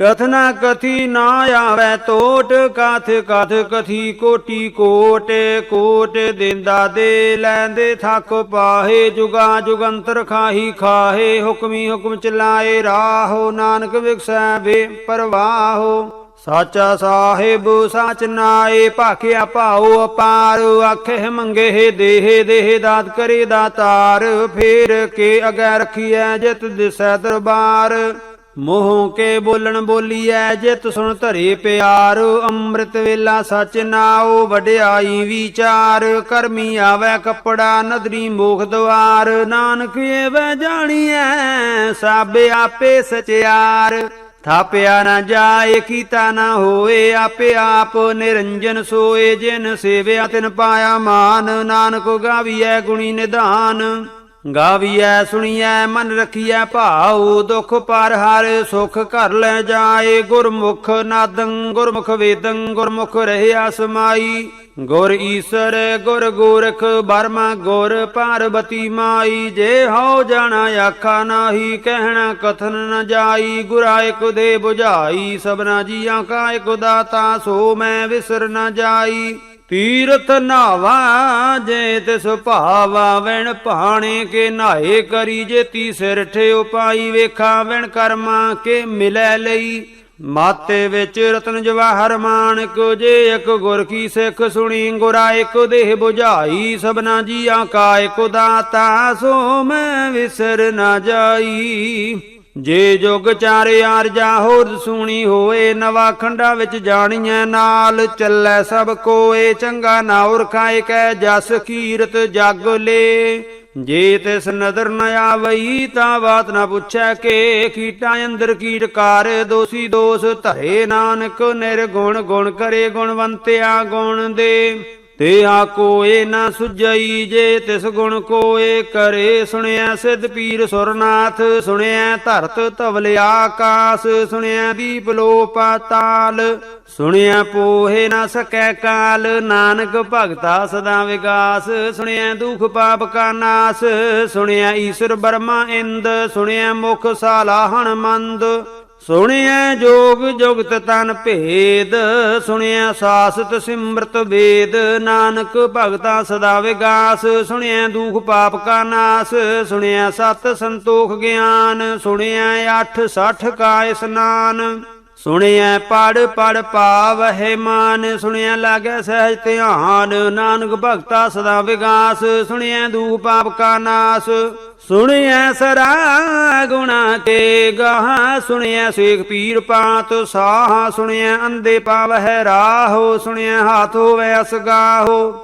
ਕਥਨਾ ਕਥੀ ਨਾ ਆਵੇ ਟੋਟ ਕਥ ਕਥ ਕਥੀ ਕੋਟੀ ਕੋਟ ਕੋਟ ਦਿੰਦਾ ਦੇ ਲੈਂਦੇ ਥੱਕ ਪਾਹੇ, ਜੁਗਾ ਜੁਗੰਤਰ ਖਾਹੀ ਖਾਹੇ, ਹੁਕਮੀ ਹੁਕਮ ਚਲਾਏ ਰਾਹੋ, ਨਾਨਕ ਵਿਖਸੈ ਵੇ ਪਰਵਾਹੋ। ਸਾਚਾ ਸਾਹਿਬ, ਸਾਚ ਨਾਏ, ਭਾਖਿਆ ਭਾਉ ਅਪਾਰ, ਆਖੇ ਮੰਗੇ ਦੇਹ ਦੇਹ ਦਾਤ ਕਰੇ ਦਾਤਾਰ ਫੇਰ ਕੇ ਅਗੈ ਰਖੀਐ ਜਿਤ ਦਿਸੈ ਦਰਬਾਰ। ਮੋਹ ਕੇ ਬੋਲਣ ਬੋਲੀਐ ਜਿਤ ਸੁਣ ਧਰੇ ਪਿਆਰ, ਅੰਮ੍ਰਿਤ ਵੇਲਾ ਸਚ ਨਾਉ ਵਡਿਆਈ ਵਿਚਾਰ ਕਰਮੀ ਆਵੇ ਕੱਪੜਾ, ਨਦਰੀ ਮੋਖ ਦਵਾਰ, ਨਾਨਕ ਏਵੈ ਜਾਣੀਐ ਸਭ ਆਪੇ ਸਚਿਆਰ। ਥਾਪਿਆ ਨਾ ਜਾਏ, ਕੀਤਾ ਨਾ ਹੋਏ, ਆਪੇ ਆਪ ਨਿਰੰਜਨ ਸੋਏ, ਜਿਨ ਸੇਵਿਆ ਤਿਨ ਪਾਇਆ ਮਾਨ, ਨਾਨਕ ਗਾਵੀਐ ਗੁਣੀ ਨਿਧਾਨ। ਗਾਵੀਐ, ਸੁਣੀਐ, ਮਨ ਰਖੀਐ, ਭਾਉ, ਦੁਖ ਪਰ ਹਰ ਸੁਖ ਘਰ ਲੈ ਜਾਏ। ਗੁਰਮੁਖ ਨਾਦੰ, ਗੁਰਮੁਖ ਵੇਦੰ, ਗੁਰਮੁਖ ਰਹਿਆ ਸਮਾਈ ਗੁਰ ਈਸਰ, ਗੁਰ ਗੋਰਖ, ਬਰਮਾ ਗੁਰ ਪਾਰਬਤੀ ਮਾਈ। ਜੇ ਹਉ ਜਾਣਾ ਆਖਾ ਨਾਹੀ, ਕਹਿਣਾ ਕਥਨ ਨ ਜਾਈ। ਗੁਰਾ ਇਕ ਦੇ 부ਝਾਈ ਸਭਨਾ ਜੀਆਂ ਕਾ ਇਕ ਦਾਤਾ, ਸੋ ਮੈਂ ਵਿਸਰ ਨ ਜਾਈ। ਤੀਰਥ ਨਾਵਾ ਜੇ ਤਿਸ ਭਾਵਾ ਵੈਣ ਭਾਣੇ ਕੇ ਨਾਏ ਕਰੀ ਜੇ ਤੀ ਸਿਰ ਠਿਓ ਪਾਈ ਵੇਖਾ ਵੈਣ ਕਰਮਾ ਕੇ ਮਿਲੈ ਲਈ। ਮਾਤੇ ਵਿੱਚ ਰਤਨ ਜਵਾਹਰ ਮਾਨਕ ਜੇ ਇੱਕ ਗੁਰ ਕੀ ਸਿੱਖ ਸੁਣੀ, ਗੁਰਾ ਇੱਕ ਦੇਹ 부ਝਾਈ ਸਭਨਾ ਜੀਆਂ ਕਾ ਇੱਕ ਦਾਤਾ, ਸੋ ਮੈਂ ਵਿਸਰ ਨਾ ਜਾਈ। ਜੇ ਜੁਗ ਚਾਰ ਆਰਜਾ ਹੋਰ ਸੁਣੀ ਹੋਏ, ਨਵਾ ਖੰਡਾ ਵਿੱਚ ਜਾਣੀਐ ਨਾਲ, ਚੱਲੈ ਸਭ ਕੋਏ, ਚੰਗਾ ਨਾਉਰ ਖਾਏ ਕੈ ਜਸ ਕੀਰਤ ਜਗ ਲੇ। ਜੇ ਤਿਸ ਨਦਰ ਨ ਆਵਈ, ਤਾਂ ਬਾਤ ਨਾ ਪੁੱਛੈ ਕੇ, ਕੀਟਾਂ ਅੰਦਰ ਕੀਟਕਾਰ ਦੋਸੀ ਦੋਸ ਧਰੇ ਨਾਨਕ, ਨਿਰਗੁਣ ਗੁਣ ਕਰੇ ਗੁਣਵੰਤਿਆ ਗੁਣ ਦੇ। ਤੇ ਆ ਕੋਏ ਨਾ ਸੁਜਈ ਜੇ, ਤਿਸ ਗੁਣ ਕੋਏ ਕਰੇ। ਸੁਣਿਆ ਸਿੱਧ ਪੀਰ ਸੁਰਨਾਥ, ਸੁਣਿਆ ਧਰਤ ਧਵਲ ਆਕਾਸ, ਸੁਣਿਆ ਦੀਪ ਲੋ ਪਾਤਾਲ ਸੁਣਿਆ ਪੋਹੇ ਨਾ ਸਕੈ ਕਾਲ, ਨਾਨਕ ਭਗਤਾ ਸਦਾ ਵਿਗਾਸ। ਸੁਣਿਆ ਦੁਖ ਪਾਪ ਕਾ ਨਾਸ, ਸੁਣਿਆ ਈਸ਼ਰ ਬਰਮਾ ਇੰਦ, ਸੁਣਿਆ ਮੁਖ ਸਾਲਾਹਣ ਮੰਦ। ਸੁਣਿਆ ਜੋਗ ਜੁਗਤ ਤਨ ਭੇਦ ਸੁਣਿਆ ਸਾਸਤ ਸਿਮਰਤ ਵੇਦ। ਨਾਨਕ ਭਗਤਾ ਸਦਾ ਵਿਗਾਸ ਸੁਣਿਆ ਦੁਖ ਪਾਪ ਕਾ ਨਾਸ ਸੁਣਿਆ ਸਤ ਸੰਤੋਖ ਗਿਆਨ ਸੁਣਿਆ 8 60 ਕਾ ਇਸਨਾਨ ਸੁਣਿਆ ਪੜ ਪੜ ਪਾਵਹਿ ਮਾਨ ਸੁਣਿਆ ਲਾਗੈ ਸਹਿਜ ਧਿਆਨ, ਨਾਨਕ ਭਗਤਾ ਸਦਾ ਵਿਗਾਸ ਸੁਣਿਆ ਦੂਖ ਪਾਪ ਕਾ ਨਾਸ। ਸੁਣਿਆ ਸਰਾ ਗੁਣਾ ਕੇ ਗਾਹ, ਸੁਣਿਐ ਸੇਖ ਪੀਰ ਪਾਤ ਸਾਹ ਸੁਣਿਆ ਅੰਦੇ ਪਾਵਹਿ ਰਾਹੋ ਸੁਣਿਆ ਹਾਥ ਹੋਵੇ ਅਸਗਾਹੋ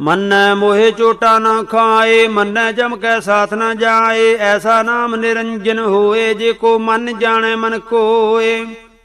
ਮੰਨੈ ਮੋਹਿ ਚੋਟਾ ਨਾ ਖਾਏ, ਮੰਨੈ ਜਮ ਕੈ ਸਾਥ ਨਾ ਜਾਏ, ਐਸਾ ਨਾਮ ਨਿਰੰਜਨ ਹੋਏ, ਜੇ ਕੋ ਮਨ ਜਾਣੈ ਮਨ ਕੋਏ।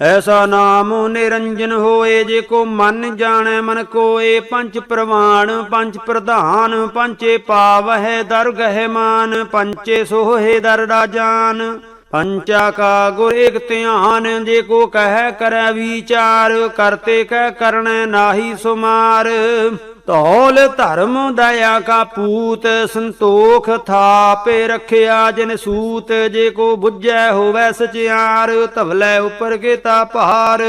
ਐਸਾ ਨਾਮ ਨਿਰੰਜਨ ਹੋਏ ਜੇ ਕੋ ਮਨ ਜਾਣੈ ਮਨ ਕੋਏ, ਪੰਜ ਪ੍ਰਵਾਣ, ਪੰਜ ਪ੍ਰਧਾਨ ਪੰਚੇ ਪਾਵਹਿ ਦਰ ਗਹਿ ਮਾਨ ਪੰਚੇ ਸੋਹੇ ਦਰ ਰਾਜਾਨ ਪੰਚਾ ਕਾ ਗੁਰ ਏਕ ਧਿਆਨ, ਜੇ ਕੋ ਕਹਿ ਕਰੈ ਵਿਚਾਰ, ਕਰਤੇ ਕਹਿ ਕਰਣੈ ਨਾਹੀ ਸੁਮਾਰ। ਧੌਲ ਧਰਮ ਦਇਆ ਕਾ ਪੂਤ, ਸੰਤੋਖ ਥਾਪੇ ਰਖਿਆ ਜਿਨ ਸੂਤ, ਜੇ ਕੋ ਬੁੱਝੈ ਹੋਵੈ ਸਚਿਆਰ, ਧਵਲੇ ਉਪਰ ਕੇਤਾ ਭਾਰ।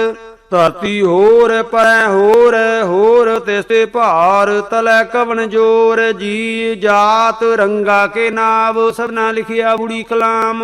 ਧਰਤੀ ਹੋਰ ਪਰੈ ਹੋਰ ਹੋਰ ਤਿਸ ਤੇ ਭਾਰ, ਤਲੈ ਕਵਣ ਜੋਰ, ਜੀ ਜਾਤ ਰੰਗਾ ਕੇ ਨਾਵ, ਸਭਨਾ ਲਿਖਿਆ ਬੁੜੀ ਕਲਾਮ।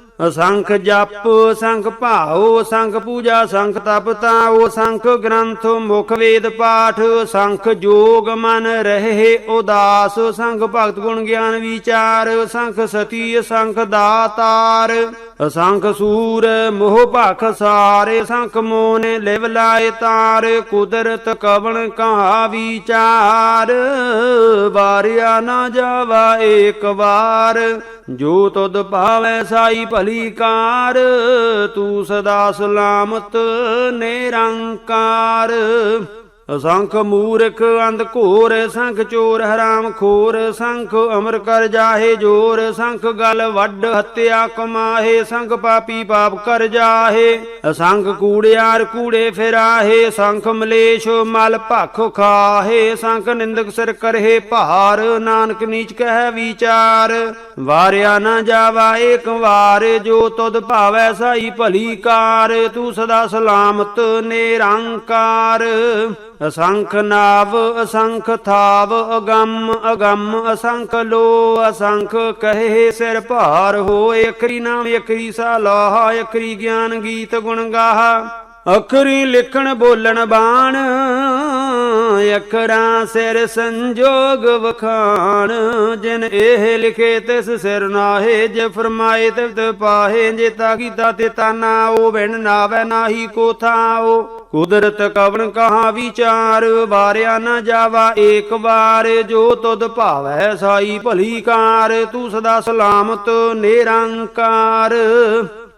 ਅਸੰਖ ਜਪ, ਸੰਖ ਭਾਉ, ਸੰਖ ਪੂਜਾ, ਸੰਖ ਤਪ ਤਾਉ, ਸੰਖ ਗ੍ਰੰਥ, ਮੁਖ ਵੇਦ ਪਾਠ, ਸੰਖ ਜੋਗ ਮਨ ਰਹੇ ਉਦਾਸ, ਸੰਖ ਭਗਤ ਗੁਣ ਗਿਆਨ ਵਿਚਾਰ, ਸੰਖ ਸਤੀ, ਸੰਖ ਦਾਤਾਰ ਅਸੰਖ ਸੂਰ, ਮੋਹ ਭਖ ਸਾਰੇ, ਸੰਖ ਮੋਨੇ ਲਿਵ ਲਾਏ ਤਾਰ, ਕੁਦਰਤ ਕਵਣ ਕਹਾ ਵਿਚਾਰ, ਵਾਰਿਆ ਨਾ ਜਾਵਾ ਏਕ ਵਾਰ ਜੋ ਤੁਧ ਭਾਵੈ ਸਾਈ ਭਲੀ ਕਾਰ ਤੂੰ ਸਦਾ ਸਲਾਮਤ ਨਿਰੰਕਾਰ। ਅਸੰਖ ਮੂਰਖ ਅੰਧ ਘੋਰ, ਸੰਖ ਚੋਰ ਹਰਾਮ ਖੋਰ, ਸੰਖ ਅਮਰ ਕਰ ਜਾਹੇ ਜੋਰ, ਸੰਖ ਗਲ ਵੱਡ ਹੱਤਿਆ ਕਮਾਹੇ, ਸੰਖ ਪਾਪੀ ਪਾਪ ਕਰ ਜਾਹੇ। ਅਸੰਖ ਕੂੜਿਆਰ ਕੂੜੇ ਫਿਰਾਹੇ, ਸੰਖ ਮਲੇਸ਼ ਮਲ ਭਖ ਖਾਹੇ, ਸੰਖ ਨਿੰਦਕ ਸਿਰ ਕਰਹੇ ਭਾਰ, ਨਾਨਕ ਨੀਚ ਕਹਿ ਵਿਚਾਰ। ਵਾਰਿਆ ਨਾ ਜਾਵਾ ਏਕ ਵਾਰ, ਜੋ ਤੁਧ ਭਾਵੈ ਸਾਈ ਭਲੀ ਕਾਰ, ਤੂੰ ਸਦਾ ਸਲਾਮਤ ਨਿਰੰਕਾਰ। ਅਸੰਖ ਨਾਵ, ਅਸੰਖ ਥਾਵ, ਅਗੰਮ ਅਗੰਮ, ਅਸੰਖ ਲੋ, ਅਸੰਖ ਕਹੇ ਸਿਰ ਭਾਰ ਹੋਏ, ਅਖਰੀ ਨਾਮ, ਅਖਰੀ ਸਾਲਾਹ, ਅਖਰੀ ਗਿਆਨ ਗੀਤ ਗੁਣ ਗਾਹ। ਅਖਰੀ ਲਿਖਣ ਬੋਲਣ ਬਾਣ, ਅਖਰਾਂ ਸਿਰ ਸੰਜੋਗ ਵਖਾਣ, ਜਿਨ ਇਹ ਲਿਖੇ ਤਿਸ ਸਿਰ ਨਾਹੇ, ਜੇ ਫਰਮਾਏ ਤਿਵ ਪਾਹੇ, ਜੇ ਤਾ ਕੀਤਾ ਤੇ ਤਾਨਾ ਉਹ ਬਿਨ ਨਾਵੇ ਨਾਹੀ ਕੋ ਥਾਓ ਕੁਦਰਤ ਕਵਨ ਕਹਾ ਵਿਚਾਰ, ਵਾਰਿਆ ਨਾ ਜਾਵਾ ਏਕ ਵਾਰ, ਜੋ ਤੁਧ ਭਾਵੈ ਸਾਈ ਭਲੀ ਕਾਰ, ਤੂੰ ਸਦਾ ਸਲਾਮਤ ਨਿਰੰਕਾਰ।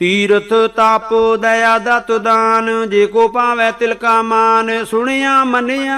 ਤੀਰਥ ਤਪ ਦਇਆ ਦਤ ਦਾਨ, ਜੇ ਕੋ ਪਾਵੈ ਤਿਲਕਾ ਮਾਨ, ਸੁਣਿਆ ਮੰਨਿਆ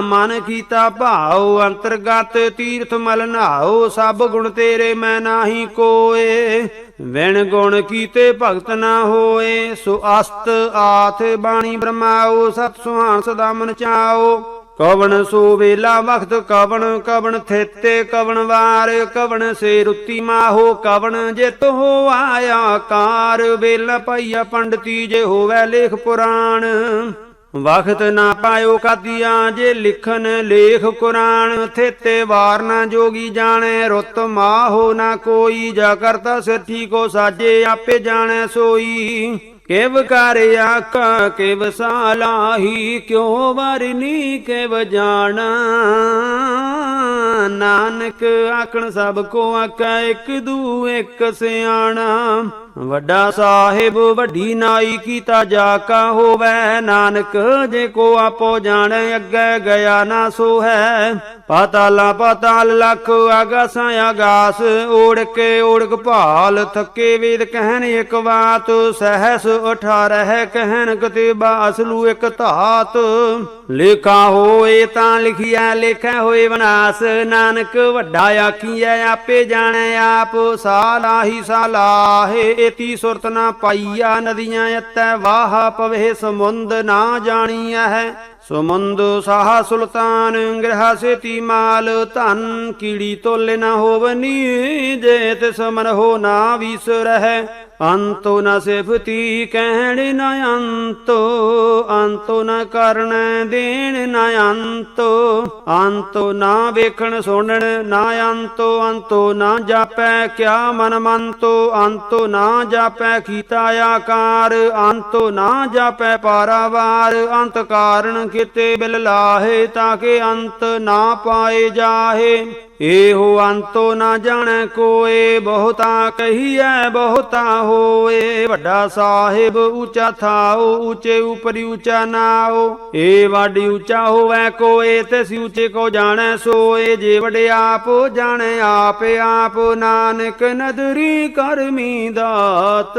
ਮਨ ਕੀਤਾ ਭਾਉ, ਅੰਤਰਗਤ ਤੀਰਥ ਮਲ ਨਾਉ, ਸਭ ਗੁਣ ਤੇਰੇ ਮੈਂ ਨਾਹੀ ਕੋਏ। ਵਿਣ ਗੁਣ ਕੀਤੇ ਭਗਤ ਨਾ ਹੋਏ, ਸੋ ਅਸਤ ਆਥ ਬਾਣੀ ਬ੍ਰਹਮਾਉ ਸਤ ਸੁਹਾਣ ਸਦਾ ਮਨ ਚਾਓ ਕਵਣ ਸੋ ਵੇਲਾ ਵਖਤ ਕਵਣ ਕਵਣ ਥੇਤੇ ਕਵਣ ਵਾਰ, ਕਵਣ ਸੇ ਰੁੱਤੀ ਮਾਹੋ, ਕਵਣ ਜਿਤ ਹੋ ਆਇਆ ਕਾਰ। ਵੇਲਾ ਪਾਈਆ ਪੰਡਤੀ ਜੇ ਹੋਵੇ ਲੇਖ ਪੁਰਾਣ। ਵਖਤ ਨਾ ਪਾਇਓ ਕਾਦੀਆਂ ਜੇ ਲਿਖਨ ਲੇਖ ਕੁਰਾਨ। ਥੇਤੇ ਵਾਰ ਨਾ ਜੋਗੀ ਜਾਣੈ, ਰੁੱਤ ਮਾਹੋ ਨਾ ਕੋਈ। ਜਾ ਕਰਤਾ ਸਿਰ ਠੀਕੋ ਸਾਜੇ ਆਪੇ ਜਾਣੈ ਸੋਈ। ਕਿਵ ਕਰ ਆਖਾਂ, ਕਿਵ ਸਾਲਾਹੀ, ਕਿਉ ਵਰਨੀ, ਕਿਵ ਜਾਣਾ? ਨਾਨਕ ਆਖਣ ਸਭ ਕੋ ਆਕਾ ਇੱਕ ਦੂ ਇੱਕ ਸਿਆਣਾ। ਵੱਡਾ ਸਾਹਿਬ, ਵੱਡੀ ਨਾਈ ਕੀਤਾ ਜਾ ਕਾ ਹੋਵੇ। ਨਾਨਕ ਜੇ ਕੋ ਆਪੋ ਜਾਣੈ, ਅੱਗੇ ਗਿਆ ਨਾ ਸੋ ਹੈ ਪਾਤਾਲਾ ਪਾਤਾਲ ਲਖ ਆਗਾਸਾਂ ਆਗਾਸ ਓੜ ਕੇ ਓੜਕ ਭਾਲ ਥੱਕੇ ਵੇਦ ਕਹਿਣ ਇੱਕ ਬਾਤ, ਸਹਸ ਉਠਾਰਹਿ ਕਹਿਣ ਕਤਿਬਾ ਅਸਲੂ ਇੱਕ ਧਾਤ। ਲੇਖਾ ਹੋਏ ਤਾਂ ਲਿਖਿਆ, ਲੇਖੈ ਹੋਏ ਵਿਨਾਸ਼ ਨਾਨਕ ਵੱਡਾ ਆਖੀਐ, ਆਪੇ ਜਾਣੈ ਆਪ। ਸਾਲਾਹੀ ਸਾਲਾਹੇ ਏਤੀ ਸੁਰਤ ਨਾ ਪਾਈਆ। ਨਦੀਆਂ ਅਤੈ ਵਾਹ ਪਵੇ, ਸਮੁੰਦ ਨਾ ਜਾਣੀਐ ਹੈ। ਸਮੁੰਦ ਸਾਹ ਸੁਲਤਾਨ ਗ੍ਰਹ ਸੇਤੀ ਮਾਲ, ਧਨ ਕੀੜੀ ਤੋਲੇ ਨਾ ਹੋਵਨੀ ਜੇ ਤਿਸ ਮਨ ਹੋ ਨਾ ਵਿਸਰਹਿ। ਅੰਤੋ ਨ ਸਿਫਤੀ ਕਹਿਣ ਨ ਅੰਤੋ ਅੰਤੋ ਨ ਕਰਨ ਦੇਣ ਨ ਅੰਤੋ। ਅੰਤੋ ਨਾ ਵੇਖਣ ਸੁਣਨ ਨਾ ਅੰਤੋ ਅੰਤੋ ਨਾ ਜਾਪੈ ਕਿਆ ਮਨ ਮੰਤੋ। ਅੰਤੋ ਨਾ ਜਾਪੈ ਕੀਤਾ ਆਕਾਰ, ਅੰਤੋ ਨਾ ਜਾਪੈ ਪਾਰਾਵਾਰ। ਅੰਤ ਕਾਰਨ ਕਿਤੇ ਬਿਲ ਲਾਹੇ ਤਾਂ ਕਿ ਅੰਤ ਨਾ ਪਾਏ ਜਾਹੇ। ਇਹੋ ਅੰਤੋ ਨਾ ਜਾਣੈ ਕੋਏ, ਬਹੁਤਾ ਕਹੀਐ, ਬਹੁਤਾ ਹੋਏ। ਵੱਡਾ ਸਾਹਿਬ ਉੱਚਾ ਥਾਉ ਉੱਚੇ ਉਪਰੀ ਉੱਚਾ ਨਾਉ ਏ ਵਾਡੀ ਉੱਚਾ ਹੋਵੇ ਕੋਏ, ਤੇ ਸੀ ਉੱਚੇ ਕੋ ਜਾਣੈ ਸੋਏ। ਜੇ ਵਡੇ ਆਪ ਜਾਣੈ, ਆਪ ਆਪ ਨਾਨਕ ਨਦਰੀ ਕਰਮੀ ਦਾਤ।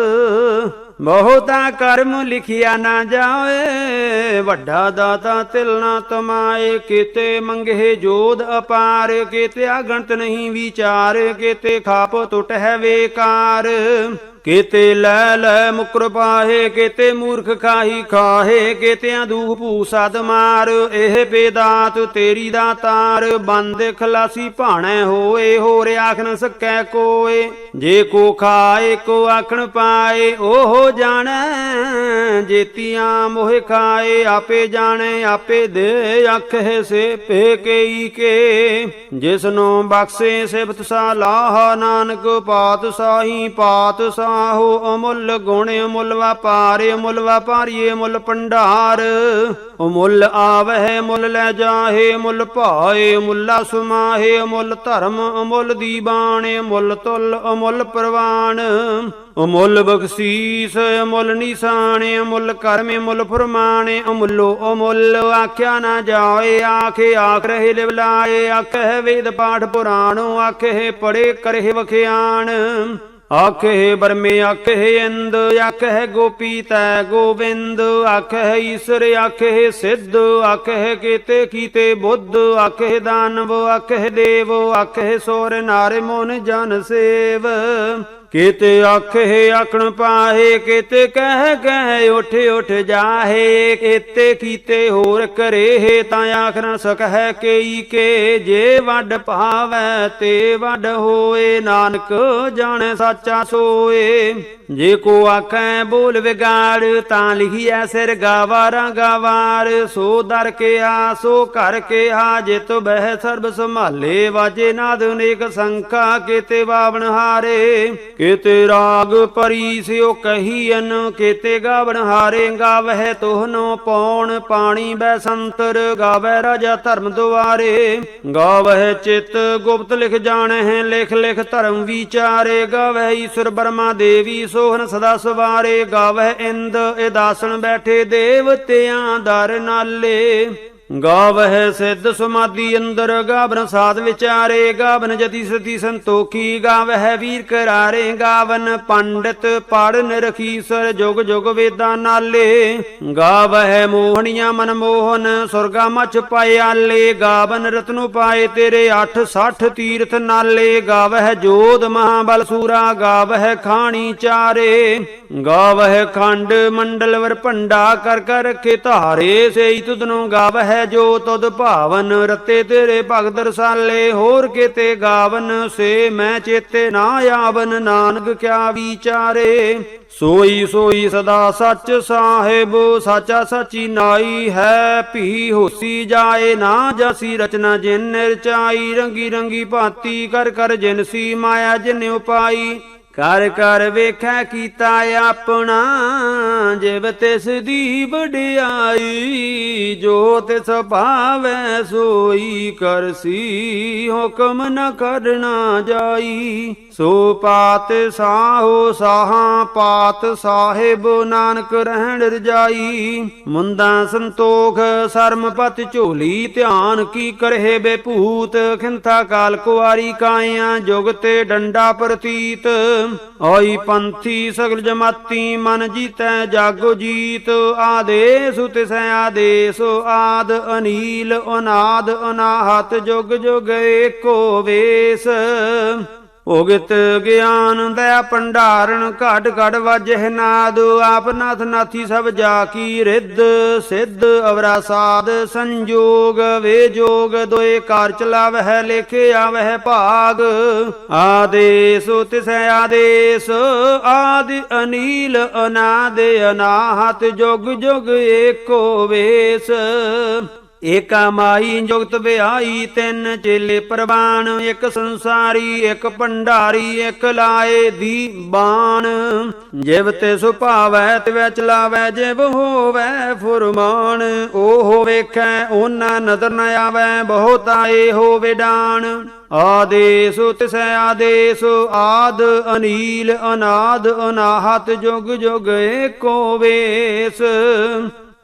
ਬਹੁਤਾ ਕਰਮ ਲਿਖਿਆ ਨਾ ਜਾਏ, ਵੱਡਾ ਦਾਤਾ ਤਿਲ ਨਾ ਤਮਾਏ, ਕਿਤੇ ਮੰਗੇ ਜੋਧ ਅਪਾਰ, ਕਿਤੇ ਆਗੰਤ ਨਹੀਂ ਵਿਚਾਰ, ਕਿਤੇ ਖਾਪ ਟੁੱਟ ਹੈ ਵੇਕਾਰ। ਕਿਤੇ ਲੈ ਲੈ ਮੁਕਰ ਪਾਹੇ, ਕਿਤੇ ਮੂਰਖ ਖਾਹੀ ਖਾਹੇ, ਕਿਤਿਆਂ ਦੂਖ ਭੂਸਦ ਮਾਰ, ਇਹ ਬੇਦਾਤ ਤੇਰੀ ਦਾ ਤਾਰ, ਬੰਦ ਖਲਾਸੀ ਭਾਣੈ ਹੋਏ ਹੋ ਆਖ ਨ ਸਕੈ ਕੋਏ। ਜੇ ਕੋ ਖਾਏ, ਕੋ ਆਖਣ ਪਾਏ ਓਹੋ ਜਾਣੈ, ਜੇਤੀਆਂ ਮੋਹ ਖਾਏ, ਆਪੇ ਜਾਣੈ, ਆਪੇ ਦੇ ਆਖੇ ਸੇ ਪੇ ਕੇਈ ਕੇ। ਜਿਸਨੂੰ ਬਖਸ਼ੇ ਸਿਫਤ ਸਾਲਾਹ, ਨਾਨਕ ਪਾਤਸ਼ਾਹੀ ਪਾਤਸ਼ਾਹੋ ਅਮੁੱਲ ਗੁਣ ਅਮੁੱਲ ਵਪਾਰੇ, ਅਮੁੱਲ ਵਪਾਰੀਏ ਮੁੱਲ ਭੰਡਾਰ। ਅਮੁੱਲ ਆਵਹਿ, ਮੁੱਲ ਲੈ ਜਾਹੇ, ਮੁੱਲ ਭਾਏ, ਮੁੱਲਾ ਸੁਮਾਹੇ ਅਮੁੱਲ ਧਰਮ ਅਮੁੱਲ ਦੀਬਾਨ ਅਮੁੱਲ ਤੁਲ ਅਮੁੱਲ ਪ੍ਰਵਾਨ ਅਮੁੱਲ ਬਖਸ਼ੀਸ ਅਮੁੱਲ ਨਿਸ਼ਾਨ ਅਮੁੱਲ ਕਰਮ ਅਮੁੱਲ ਫਰਮਾਨ ਅਮੁੱਲੋ ਅਮੁੱਲ ਆਖਿਆ ਨਾ ਜਾਏ, ਆਖੇ ਆਖ ਰਹੇ ਲਿਵਲਾਏ, ਆਖੇ ਵੇਦ ਪਾਠ ਪੁਰਾਣੋ, ਆਖੇ ਪੜੇ ਕਰੇ ਵਖਿਆਣ। ਆਖੇ ਬਰਮੇ, ਆਖੇ ਇੰਦ, ਆਖੇ ਗੋਪੀ ਤੈ ਗੋਵਿੰਦ, ਆਖੇ ਈਸ਼ਰ, ਆਖੇ ਸਿੱਧ, ਆਖੇ ਕੀਤੇ ਕੀਤੇ ਬੁੱਧ, ਆਖੇ ਦਾਨਵ, ਆਖੇ ਦੇਵ, ਆਖੇ ਸੋਰ ਨਾਰੇ ਮੋਨ ਜਨ ਸੇਵ। ਕੀਤੇ ਆਖੇ ਆਖਣ ਪਾਹੇ, ਕੀਤੇ ਕਹਿ ਕਹਿ, ਉਠ ਉਠ ਜਾਹੇ, ਕੀਤੇ ਕੀਤੇ ਹੋਰ ਕਰੇ ਤਾਂ ਆਖ ਨਾ ਸਕਹਿ ਕੇਈ ਕੇ, ਜੇ ਵੱਡ ਭਾਵੈ ਤੇ ਵੱਡ ਹੋਏ, ਨਾਨਕ ਜਾਣੈ ਸਾਚਾ ਸੋਏ। ਜੇ ਕੋ ਆਖੈ ਬੋਲ ਵਿਗਾੜ, ਤਾਂ ਲਿਖਿਆ ਸਿਰ ਗਾਵਾਰਾਂ ਗਾਵਾਰ। ਸੋ ਦਰ ਕੇ ਆ ਸੋ ਘਰ ਕੇ ਆ ਜਿਤ ਬਹਿ ਸਰਬ ਸੰਭਾਲੇ। ਵਾਜੇ ਨਾਦ ਅਨੇਕ ਸੰਖਾ, ਕੀਤੇ ਬਾਵਣ ਹਾਰੇ। ਕੀਤੇ ਰਾਗ ਪਰੀ ਸਿਓ ਕਹੀਨ ਕੀਤੇ ਗਾਵਣ ਹਾਰੇ। ਗਾਵਹਿ ਤੋਹਨੋ ਪੌਣ, ਪਾਣੀ ਬੈ ਸੰਤਰ ਗਾਵੈ ਰਾਜਾ ਧਰਮ ਦੁਆਰੇ। ਗਾਵਹਿ ਚਿਤ ਗੁਪਤ ਲਿਖ ਜਾਣਹਿ, ਲਿਖ ਲਿਖ ਧਰਮ ਵਿਚਾਰੇ। ਗਾਵਹਿ ਈਸ਼ਰ ਬਰਮਾ ਦੇਵੀ ਸੋਹਨ ਸਦਾ ਸਵਾਰੇ ਗਾਵਹਿ ਇੰਦ ਇਹ ਦਾਸਣ ਬੈਠੇ ਦੇਵਤਿਆਂ ਦਰ ਨਾਲੇ। ਗਾਵਹਿ ਸਿੱਧ ਸਮਾਧੀ ਅੰਦਰ, ਗਾਵਨ ਸਾਧ ਵਿਚਾਰੇ, ਗਾਵਨ ਜਤੀ ਸਤੀ ਸੰਤੋਖੀ, ਗਾਵਹਿ ਵੀਰ ਕਰਾਰੇ, ਗਾਵਨ ਪੰਡਿਤ ਪੜਨ ਰਖੀਸਰ ਜੁਗ ਜੁਗ ਵੇਦਾਂ ਨਾਲੇ। ਗਾਵਹਿ ਮੋਹਣੀਆਂ ਮਨ ਮੋਹਨ, ਸੁਰਗਾ ਮਚ ਪਾਇਆਲੇ ਗਾਵਨ ਰਤਨੁ ਪਾਏ ਤੇਰੇ 8 60 ਤੀਰਥ ਨਾਲੇ। ਗਾਵਹਿ ਜੋਧ ਮਹਾਬਲ ਸੂਰਾ, ਗਾਵਹਿ ਖਾਣੀ ਚਾਰੇ। ਗਾਵਹਿ ਖੰਡ ਮੰਡਲ ਵਰ ਭੰਡਾ ਕਰ ਕਰ ਰਖੇ ਧਾਰੇ, ਸੇਈ ਤੁਧਨੋਂ ਗਾਵਹਿ ਜੋ ਤੁਧ ਭਾਵਨ, ਰਤੇ ਤੇਰੇ ਭਗਤ ਰਸਾਲੇ, ਹੋਰ ਕਿਤੇ ਗਾਵਨ, ਸੇ ਮੈਂ ਚੇਤੇ ਨਾ ਆਵਨ, ਨਾਨਕ ਕਿਆ ਵਿਚਾਰੇ? ਸੋਈ ਸੋਈ ਸਦਾ ਸੱਚ ਸਾਹਿਬ, ਸਾਚਾ ਸਚੀ ਨਾਈ ਹੈ, ਭੀ ਹੋਸੀ ਜਾਏ ਨਾ ਜਸੀ ਰਚਨਾ ਜਿਨ ਰਚਾਈ ਰੰਗੀ ਰੰਗੀ ਭਾਤੀ ਕਰ ਕਰ ਜਿਨਸੀ ਮਾਇਆ ਜਿਨ ਉਪਾਈ। ਕਰ ਕਰ ਵੇਖੈ ਕੀਤਾ ਆਪਣਾ, ਜਿਵ ਤਿਸ ਦੀ ਵਡਿਆਈ, ਜੋ ਤਿਸ ਭਾਵੈ ਸੋਈ ਕਰਸੀ ਹੁਕਮ ਨ ਕਰਨਾ ਜਾਈ। ਸੋ ਪਾਤ ਸਾਹੋ ਸਾਹਾਂ, ਪਾਤ ਸਾਹਿਬ ਨਾਨਕ ਰਹਿਣ ਰਜਾਈ। ਮੁੰਦਾ ਸੰਤੋਖ ਸਰਮ ਝੋਲੀ, ਧਿਆਨ ਕੀ ਕਰਹਿ ਬੇਭੂਤ, ਖਿੰਥਾ ਕਾਲ ਕੁਵਾਰੀ ਕਾਇਆ, ਜੁਗ ਤੇ ਡੰਡਾ ਪ੍ਰਤੀਤ। ਔਈ ਪੰਥੀ ਸਗਲ ਜਮਾਤੀ, ਮਨ ਜੀਤੈ ਜਾਗੋ ਜੀਤ। ਆਦੇਸ ਤਿਸੈ ਆਦੇਸ, ਆਦ ਅਨੀਲ, ਅਨਾਦ ਅਨਾਹਤ, ਜੁਗ ਜੁਗ ਏਕੋ ਵੇਸ। ਭੋਗਿਤ ਗਿਆਨ ਦਇਆ ਭੰਡਾਰਨ, ਘਟ ਘਟ ਵਾਜਹਿ ਨਾਦ, ਆਪ ਨਾਥ ਨਾਥੀ ਸਭ ਜਾ ਕੀ ਰਿੱਧ, ਸਿੱਧ ਅਵਰਾ ਸਾਧ, ਸੰਜੋਗ ਵੇ ਜੋਗ, ਦੋਏ ਕਾਰ ਚਲਾਵਹਿ, ਲੇਖੇ ਆਵਹਿ ਭਾਗ। ਆਦੇਸ ਤਿਸੈ ਆਦੇਸ, ਆਦਿ ਅਨੀਲ ਅਨਾਦ ਅਨਾਹਤ, ਜੁਗ ਜੁਗ ਏਕੋ ਵੇਸ। ਏਕਾ ਮਾਈ ਜੁਗਤ ਵਿਆਈ ਤਿੰਨ ਚੇਲੇ ਪ੍ਰਵਾਨ, ਇੱਕ ਸੰਸਾਰੀ, ਇੱਕ ਭੰਡਾਰੀ, ਇੱਕ ਲਾਏ ਦੀ ਬਾਣ। ਜਿਵ ਤੇ ਸੁਭਾਵੈ ਤਿਵੈ ਚਲਾਵੈ, ਜਿਵ ਹੋਵੈ ਫੁਰਮਾਨ। ਉਹ ਵੇਖੈ ਉਹਨਾਂ ਨਦਰ ਨ ਆਵੈ, ਬਹੁਤ ਆਏ ਹੋਵੇ ਡਾਣ ਆਦੇਸ ਤਿਸੈ ਆਦੇਸ, ਆਦ ਅਨੀਲ, ਅਨਾਦ ਅਨਾਹਤ, ਜੁਗ ਜੁਗ ਏਕੋ ਵੇਸ।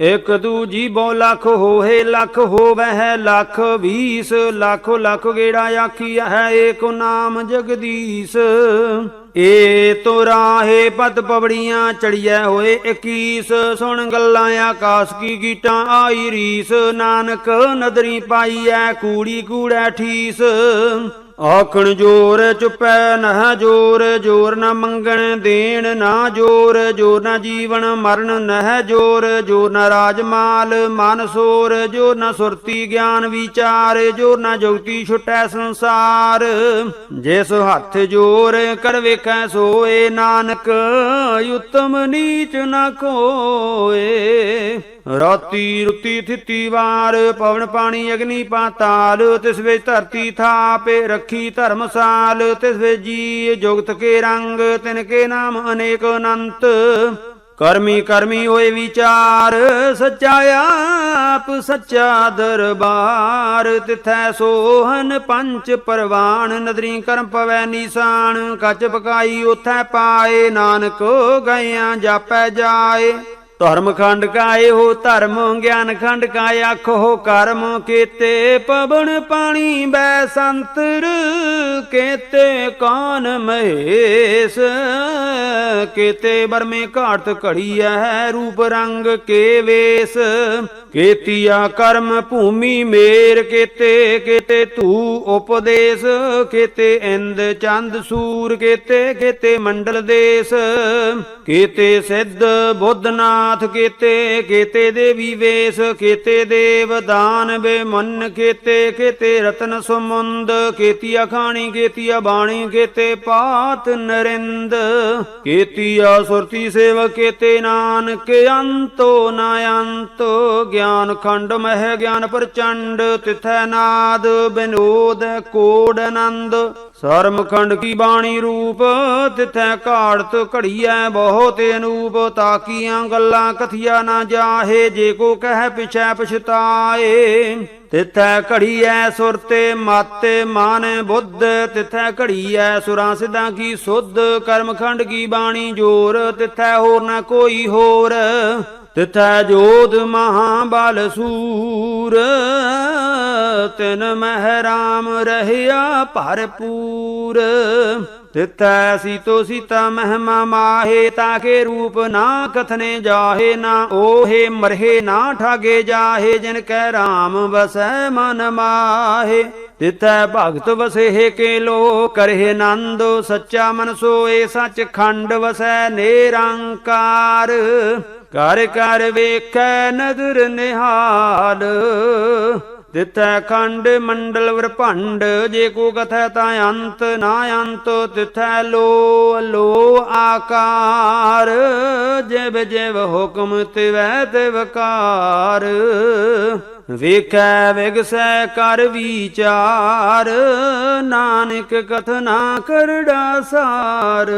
ਇਕ ਦੂਜੀ ਬੋ ਲੱਖ ਹੋਏ, ਲੱਖ ਹੋਵਹਿ ਲੱਖ ਵੀਸ, ਲੱਖ ਲੱਖ ਗੇੜਾ ਆਖੀ ਹੈ, ਏਕ ਨਾਮ ਜਗਦੀਸ਼। ਏ ਤੋ ਰਾਹੇ ਪਤ ਪਵੜੀਆਂ ਚੜੀਐ ਹੋਏ 21 ਸੁਣ ਗੱਲਾਂ ਆਕਾਸ ਕੀ ਗੀਟਾਂ ਆਈ ਰੀਸ। ਨਾਨਕ ਨਦਰੀ ਪਾਈਐ, ਕੂੜੀ ਕੂੜੈ ਠੀਸ। ਆਖਣ ਜੋਰ ਚੁਪੈ ਨਾ ਜੋਰ ਜੋਰ ਨਾ ਮੰਗਣ ਦੇਣ ਨਾ ਜੋਰ ਜੋਰ ਨਾ ਜੀਵਨ ਮਰਨ ਨਹਿ ਜੋਰ ਜੋਰ ਨਾ ਰਾਜਮਾਲ ਮਨ ਸੋਰ, ਜੋਰ ਨਾ ਸੁਰਤੀ ਗਿਆਨ ਵਿਚਾਰ, ਜੋਰ ਨਾ ਜੁਗਤੀ ਛੁਟੈ ਸੰਸਾਰ। ਜਿਸ ਹੱਥ ਜੋਰ ਕਰ ਵੇਖੈ ਸੋਏ ਨਾਨਕ, ਉਤਮ ਨੀਚ ਨਾ ਕੋਏ ਰਾਤੀ ਰੁਤੀ ਥਿਤੀ ਵਾਰ, ਪਵਨ ਪਾਣੀ ਅਗਨੀ ਪਾਤਾਲ, ਤਿਸ ਵਿੱਚ ਧਰਤੀ ਥਾਪੇ ਰੱਖੀ ਧਰਮਸਾਲ, ਤਿਸ ਵਿੱਚ ਜੀ ਜੁਗਤ ਕੇ ਰੰਗ, ਤਿਨ ਕੇ ਨਾਮ ਅਨੇਕ ਅਨੰਤ। ਕਰਮੀ ਕਰਮੀ ਹੋਏ ਵਿਚਾਰ, ਸੱਚਾ ਆਪ ਸੱਚਾ ਦਰਬਾਰ। ਤਿਥੈ ਸੋਹਨ ਪੰਚ ਪਰਵਾਨ, ਨਦਰੀ ਕਰਮ ਪਵੈ ਨੀਸਾਨ। ਕੱਚ ਪਕਾਈ ਉਥੈ ਪਾਏ, ਨਾਨਕ ਗਇਆਂ ਜਾਪੈ ਜਾਏ। ਧਰਮ ਖੰਡ ਕਾ ਇਹੋ ਧਰਮ ਗਿਆਨ ਖੰਡ ਕਾ ਆਖੋ ਕਰਮ ਕੀਤੇ, ਪਵਨ ਪਾਣੀ ਬੈ ਸੰਤਰ ਕੀਤੇ ਕਾਨ ਮਹੇਸ਼ ਕੀਤੇ ਬਰਮੇ ਘਾਟ ਘੜੀ ਹੈ ਰੂਪ ਰੰਗ ਕੇ ਵੇਸ। ਕੀਤੀਆ ਕਰਮ ਭੂਮੀ ਮੇਰ ਕੀਤੇ ਕੀਤੇ ਧੂ ਉਪਦੇਸ਼, ਕੀਤੇ ਇੰਦ ਚੰਦ ਸੂਰ, ਕੀਤੇ ਕੀਤੇ ਮੰਡਲ ਦੇਸ, ਕੀਤੇ ਸਿੱਧ ਬੁੱਧਨਾਥ, ਕੀਤੇ ਕੀਤੇ ਦੇਵੀ ਵੇਸ, ਕੀਤੇ ਦੇਵ ਦਾਨ ਬੇ ਮਨ ਕੇਤੇ ਰਤਨ ਸੁਮੰਦ, ਕੀਤੀਆ ਖਾਣੀ, ਕੀਤੀਆ ਬਾਣੀ, ਕੀਤੇ ਪਾਤ ਨਰਿੰਦ, ਕੀਤੀਆ ਸੁਰਤੀ ਸੇਵ ਕੀਤੇ ਨਾਨਕ ਅੰਤੋ ਨਾ ਅੰਤੋ ਗਿਆਨ ਖੰਡ ਮਹਿ ਗਿਆਨ ਪ੍ਰਚੰਡ, ਤਿਥੈ ਨਾਦ ਬਿਨੋਦ ਕੋਡ ਆਨੰਦ ਸਰਮਖੰਡ ਕੀ ਬਾਣੀ ਰੂਪ, ਤਿਥੈ ਘਾੜਤ ਘੜੀਐ ਬਹੁਤ ਅਨੂਪ। ਤਾਕੀਆਂ ਗੱਲਾਂ ਕਥਿਆ ਨਾ ਜਾਹੇ, ਜੇ ਕੋ ਕਹਿ ਪਿਛੈ ਪਛਤਾਏ। ਤਿਥੈ ਘੜੀਐ ਸੁਰ ਤੇ ਮਾਤੇ ਮਨ ਬੁੱਧ, ਤਿਥੈ ਘੜੀਐ ਸੁਰਾਂ ਸਿਧਾਂ ਕੀ ਸੁਧ। ਕਰਮ ਖੰਡ ਕੀ ਬਾਣੀ ਜੋਰ, ਤਿਥੈ ਹੋਰ ਨਾ ਕੋਈ ਹੋਰ। ਤਿਥੈ ਜੋਧ ਮਹਾਬਲ ਸੂਰ, ਤਿਨ ਮਹਿ ਰਾਮ ਰਹਿਆ ਭਰਪੂਰ। ਤਿਥੈ ਸੀਤੋ ਸੀਤਾ ਮਹਿਮਾ ਮਾਹੇ ਤਾਕੇ ਰੂਪ ਨਾ ਕਥਨੇ ਜਾਹੇ, ਨਾ ਓਹੇ ਮਰਹੇ, ਨਾ ਠਾਗੇ ਜਾਹੇ, ਜਿਨ ਕੈ ਰਾਮ ਵਸੈ ਮਨ ਮਾਹੇ। ਤਿਤੈ ਭਗਤ ਵਸੇਹੇ ਕੇ ਲੋ ਕਰਹਿ ਆਨੰਦ ਸੱਚਾ ਮਨ ਸੋਏ ਸੱਚ ਖੰਡ ਵਸੈ ਨਿਰੰਕਾਰ। ਘਰ ਘਰ ਵੇਖੈ ਨਦਰ ਨਿਹਾਲ। ਤਿਥੈ ਖੰਡ ਮੰਡਲ ਵਰਭੰਡ, ਜੇ ਕੋ ਕਥੈ ਤਾ ਅੰਤ ਨਾ ਅੰਤ। ਤਿਥੈ ਲੋ ਲੋ ਆਕਾਰ, ਜਿਵ ਜਿਵ ਹੁਕਮ ਤਿਵੈ ਤਿਵਕਾਰ ਵੇਖੈ ਵਿਗਸੈ ਕਰ ਵਿਚਾਰ, ਨਾਨਕ ਕਥਨਾ ਕਰੜਾ ਸਾਰ।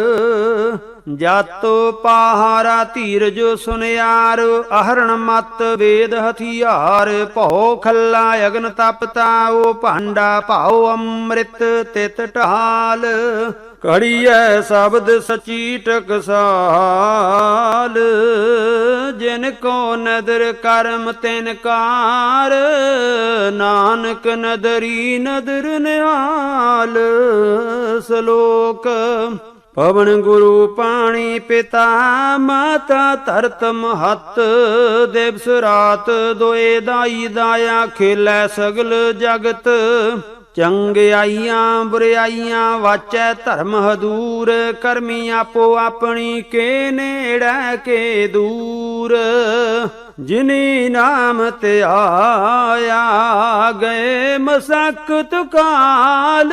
ਜਾਤੋ ਪਹਾਰਾ ਧੀਰਜ ਸੁਨਿਆਰ, ਅਹਰਣ ਮਤ ਵੇਦ ਹਥਿਆਰ, ਭਉ ਖੱਲਾ ਅਗਨ ਤਪਤਾਉ ਭਾਂਡਾ ਭਾਉ ਅੰਮ੍ਰਿਤ ਤਿਤ ਢਾਲ। ਕੜੀਐ ਸ਼ਬਦ ਸਚੀ ਟਕਸਾਲ ਜਿਨ ਕੋ ਨਦਰ ਕਰਮ ਤਿਨ ਕਾਰ, ਨਾਨਕ ਨਦਰੀ ਨਦਰ ਨਿਹਾਲ। ਸ਼ਲੋਕ ਪਵਨ ਗੁਰੂ ਪਾਣੀ ਪਿਤਾ, ਮਾਤਾ ਧਰਤ ਮਹਤ, ਦਿਵਸ ਰਾਤ ਦੋਏ ਦਾਈ ਦਾਇਆ ਖੇਲੇ ਸਗਲ ਜਗਤ। ਚੰਗਿਆਈਆਂ ਬੁਰਿਆਈਆਂ ਵਾਚੈ ਧਰਮ ਹਦੂਰ, ਕਰਮੀ ਆਪੋ ਆਪਣੀ ਕੇ ਨੇੜੈ ਕੇ ਦੂਰ। ਜਿਨੀ ਨਾਮ ਤੇ ਆਇਆ ਗਏ ਮਸਕਤ ਕਾਲ